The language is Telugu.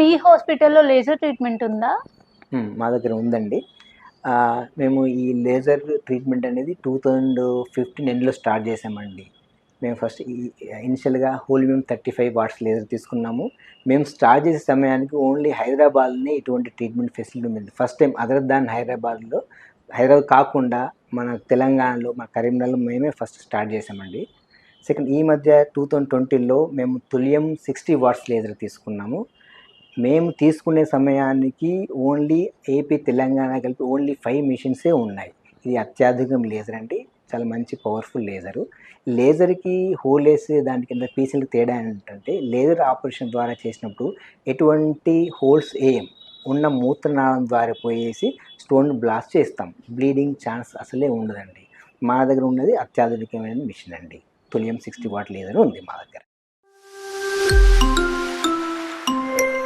మీ హాస్పిటల్లో లేజర్ ట్రీట్మెంట్ ఉందా? మా దగ్గర ఉందండి. మేము ఈ లేజర్ ట్రీట్మెంట్ అనేది టూ థౌజండ్ ఫిఫ్టీన్ ఎండ్లో స్టార్ట్ చేసామండి. మేము ఫస్ట్ ఈ ఇనిషియల్గా holmium thirty five watts laser తీసుకున్నాము. మేము స్టార్ట్ చేసే సమయానికి ఓన్లీ హైదరాబాద్లోనే ఇటువంటి ట్రీట్మెంట్ ఫెసిలిటీ ఉంది ఫస్ట్ టైం అదర్ దాన్ హైదరాబాద్లో హైదరాబాద్ కాకుండా మన తెలంగాణలో మన కరీంనగర్లో మేమే ఫస్ట్ స్టార్ట్ చేసామండి. సెకండ్ ఈ మధ్య టూ థౌజండ్ ట్వంటీలో మేము తులియం సిక్స్టీ వాట్స్ లేజర్ తీసుకున్నాము. మేము తీసుకునే సమయానికి ఓన్లీ ఏపీ తెలంగాణ కలిపి ఓన్లీ ఫైవ్ మిషన్సే ఉన్నాయి. ఇది అత్యాధునికం లేజర్ అండి. చాలా మంచి పవర్ఫుల్ లేజరు. లేజర్కి హోల్ వేసే దాని కింద పీసులకి తేడా ఏంటంటే లేజర్ ఆపరేషన్ ద్వారా చేసినప్పుడు ఎటువంటి హోల్స్ ఏం ఉన్న మూత్రనాళం ద్వారా పోయేసి స్టోన్ బ్లాస్ట్ చేస్తాం. బ్లీడింగ్ ఛాన్స్ అసలే ఉండదండి. మా దగ్గర ఉన్నది అత్యాధునికమైన మిషన్ అండి. తులియం సిక్స్టీ వాట్ లేజర్ ఉంది మా దగ్గర.